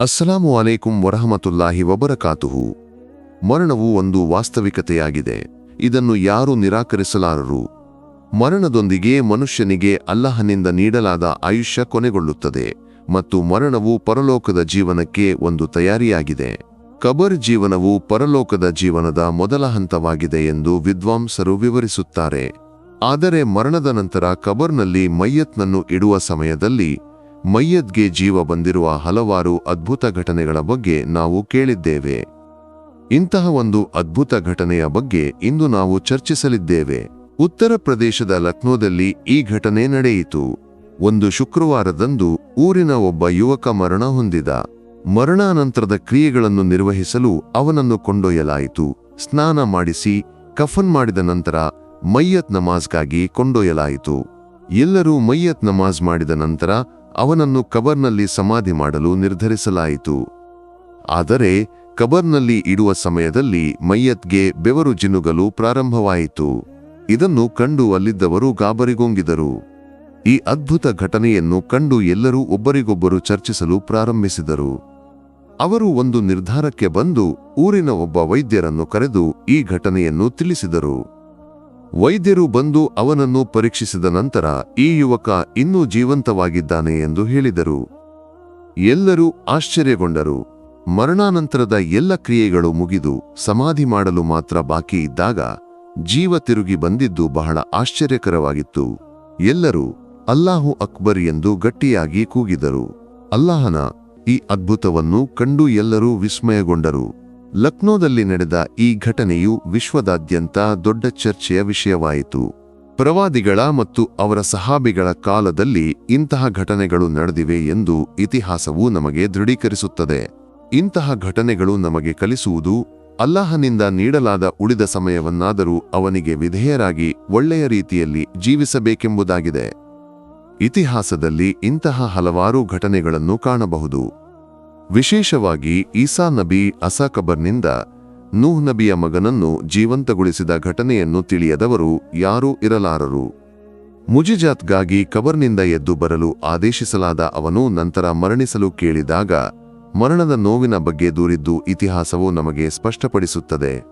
ಅಸ್ಸಲಾಮು ಅಲೈಕುಂ ವರಹಮತುಲ್ಲಾಹಿ ವಬರಕಾತುಹು. ಮರಣವು ಒಂದು ವಾಸ್ತವಿಕತೆಯಾಗಿದೆ. ಇದನ್ನು ಯಾರೂ ನಿರಾಕರಿಸಲಾರರು. ಮರಣದೊಂದಿಗೆ ಮನುಷ್ಯನಿಗೆ ಅಲ್ಲಹನಿಂದ ನೀಡಲಾದ ಆಯುಷ್ಯ ಕೊನೆಗೊಳ್ಳುತ್ತದೆ ಮತ್ತು ಮರಣವು ಪರಲೋಕದ ಜೀವನಕ್ಕೆ ಒಂದು ತಯಾರಿಯಾಗಿದೆ. ಕಬರ್ ಜೀವನವು ಪರಲೋಕದ ಜೀವನದ ಮೊದಲ ಹಂತವಾಗಿದೆ ಎಂದು ವಿದ್ವಾಂಸರು ವಿವರಿಸುತ್ತಾರೆ. ಆದರೆ ಮರಣದ ನಂತರ ಕಬರ್ನಲ್ಲಿ ಮಯ್ಯತ್ನನ್ನು ಇಡುವ ಸಮಯದಲ್ಲಿ ಮಯ್ಯದ್ಗೆ ಜೀವ ಬಂದಿರುವ ಹಲವಾರು ಅದ್ಭುತ ಘಟನೆಗಳ ಬಗ್ಗೆ ನಾವು ಕೇಳಿದ್ದೇವೆ. ಇಂತಹ ಒಂದು ಅದ್ಭುತ ಘಟನೆಯ ಬಗ್ಗೆ ಇಂದು ನಾವು ಚರ್ಚಿಸಲಿದ್ದೇವೆ. ಉತ್ತರ ಪ್ರದೇಶದ ಲಕ್ನೋದಲ್ಲಿ ಈ ಘಟನೆ ನಡೆಯಿತು. ಒಂದು ಶುಕ್ರವಾರದಂದು ಊರಿನ ಒಬ್ಬ ಯುವಕ ಮರಣ ಹೊಂದಿದ. ಮರಣಾನಂತರದ ಕ್ರಿಯೆಗಳನ್ನು ನಿರ್ವಹಿಸಲು ಅವನನ್ನು ಕೊಂಡೊಯ್ಯಲಾಯಿತು. ಸ್ನಾನ ಮಾಡಿಸಿ, ಕಫನ್ ಮಾಡಿದ ನಂತರ ಮಯ್ಯತ್ ನಮಾಜ್ಗಾಗಿ ಕೊಂಡೊಯ್ಯಲಾಯಿತು. ಎಲ್ಲರೂ ಮಯ್ಯತ್ ನಮಾಜ್ ಮಾಡಿದ ನಂತರ ಅವನನ್ನು ಕಬರ್ನಲ್ಲಿ ಸಮಾಧಿ ಮಾಡಲು ನಿರ್ಧರಿಸಲಾಯಿತು. ಆದರೆ ಕಬರ್ನಲ್ಲಿ ಇಡುವ ಸಮಯದಲ್ಲಿ ಮಯ್ಯತ್ಗೆ ಬೆವರು ಜಿನುಗಲು ಪ್ರಾರಂಭವಾಯಿತು. ಇದನ್ನು ಕಂಡು ಅಲ್ಲಿದ್ದವರು ಗಾಬರಿಗೊಂಗಿದರು. ಈ ಅದ್ಭುತ ಘಟನೆಯನ್ನು ಕಂಡು ಎಲ್ಲರೂ ಒಬ್ಬರಿಗೊಬ್ಬರು ಚರ್ಚಿಸಲು ಪ್ರಾರಂಭಿಸಿದರು. ಅವರು ಒಂದು ನಿರ್ಧಾರಕ್ಕೆ ಬಂದು ಊರಿನ ಒಬ್ಬ ವೈದ್ಯರನ್ನು ಕರೆದು ಈ ಘಟನೆಯನ್ನು ತಿಳಿಸಿದರು. ವೈದ್ಯರು ಬಂದು ಅವನನ್ನು ಪರೀಕ್ಷಿಸಿದ ನಂತರ ಈ ಯುವಕ ಇನ್ನೂ ಜೀವಂತವಾಗಿದ್ದಾನೆ ಎಂದು ಹೇಳಿದರು. ಎಲ್ಲರೂ ಆಶ್ಚರ್ಯಗೊಂಡರು. ಮರಣಾನಂತರದ ಎಲ್ಲ ಕ್ರಿಯೆಗಳು ಮುಗಿದು ಸಮಾಧಿ ಮಾಡಲು ಮಾತ್ರ ಬಾಕಿ ಇದ್ದಾಗ ಜೀವ ತಿರುಗಿ ಬಂದಿದ್ದು ಬಹಳ ಆಶ್ಚರ್ಯಕರವಾಗಿತ್ತು. ಎಲ್ಲರೂ ಅಲ್ಲಾಹು ಅಕ್ಬರ್ ಎಂದು ಗಟ್ಟಿಯಾಗಿ ಕೂಗಿದರು. ಅಲ್ಲಾಹನ ಈ ಅದ್ಭುತವನ್ನು ಕಂಡು ಎಲ್ಲರೂ ವಿಸ್ಮಯಗೊಂಡರು. ಲಕ್ನೋದಲ್ಲಿ ನಡೆದ ಈ ಘಟನೆಯು ವಿಶ್ವದಾದ್ಯಂತ ದೊಡ್ಡ ಚರ್ಚೆಯ ವಿಷಯವಾಯಿತು. ಪ್ರವಾದಿಗಳ ಮತ್ತು ಅವರ ಸಹಾಬಿಗಳ ಕಾಲದಲ್ಲಿ ಇಂತಹ ಘಟನೆಗಳು ನಡೆದಿವೆ ಎಂದು ಇತಿಹಾಸವು ನಮಗೆ ದೃಢೀಕರಿಸುತ್ತದೆ. ಇಂತಹ ಘಟನೆಗಳು ನಮಗೆ ಕಲಿಸುವುದು, ಅಲ್ಲಾಹನಿಂದ ನೀಡಲಾದ ಉಳಿದ ಸಮಯವನ್ನಾದರೂ ಅವನಿಗೆ ವಿಧೇಯರಾಗಿ ಒಳ್ಳೆಯ ರೀತಿಯಲ್ಲಿ ಜೀವಿಸಬೇಕೆಂಬುದಾಗಿದೆ. ಇತಿಹಾಸದಲ್ಲಿ ಇಂತಹ ಹಲವಾರು ಘಟನೆಗಳನ್ನು ಕಾಣಬಹುದು. ವಿಶೇಷವಾಗಿ ಈಸಾ ನಬಿ ಅಸಾಕಬರ್ನಿಂದ ನೂಹ್ ನಬಿಯ ಮಗನನ್ನು ಜೀವಂತಗೊಳಿಸಿದ ಘಟನೆಯನ್ನು ತಿಳಿಯದವರು ಯಾರೂ ಇರಲಾರರು. ಮುಜಿಜಾತ್ಗಾಗಿ ಕಬರ್ನಿಂದ ಎದ್ದು ಬರಲು ಆದೇಶಿಸಲಾದ ಅವನು ನಂತರ ಮರಣಿಸಲು ಕೇಳಿದಾಗ ಮರಣದ ನೋವಿನ ಬಗ್ಗೆ ದೂರಿದ್ದು ಇತಿಹಾಸವು ನಮಗೆ ಸ್ಪಷ್ಟಪಡಿಸುತ್ತದೆ.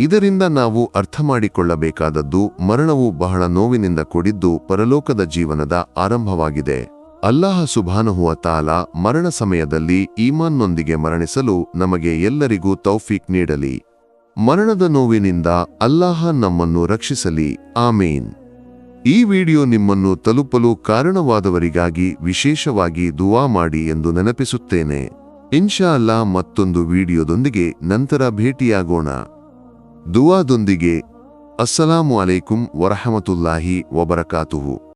ಇದರಿಂದ ನಾವು ಅರ್ಥ ಮಾಡಿಕೊಳ್ಳಬೇಕಾದದ್ದು ಮರಣವು ಬಹಳ ನೋವಿನಿಂದ ಕೂಡಿದ್ದು ಪರಲೋಕದ ಜೀವನದ ಆರಂಭವಾಗಿದೆ. ಅಲ್ಲಾಹ ಸುಭಾನಹುವ ತಾಲ ಮರಣ ಸಮಯದಲ್ಲಿ ಈಮಾನ್ನೊಂದಿಗೆ ಮರಣಿಸಲು ನಮಗೆ ಎಲ್ಲರಿಗೂ ತೌಫೀಕ್ ನೀಡಲಿ. ಮರಣದ ನೋವಿನಿಂದ ಅಲ್ಲಾಹ ನಮ್ಮನ್ನು ರಕ್ಷಿಸಲಿ. ಆಮೇನ್. ಈ ವಿಡಿಯೋ ನಿಮ್ಮನ್ನು ತಲುಪಲು ಕಾರಣವಾದವರಿಗಾಗಿ ವಿಶೇಷವಾಗಿ ದುವಾ ಮಾಡಿ ಎಂದು ನೆನಪಿಸುತ್ತೇನೆ. ಇನ್ಶಾ ಅಲ್ಲಾ ಮತ್ತೊಂದು ವಿಡಿಯೋದೊಂದಿಗೆ ನಂತರ ಭೇಟಿಯಾಗೋಣ. ದುವಾದೊಂದಿಗೆ, ಅಸ್ಸಲಾಮು ಅಲೈಕುಂ ವರಹಮತುಲ್ಲಾಹಿ ವಬರಕಾತುಹು.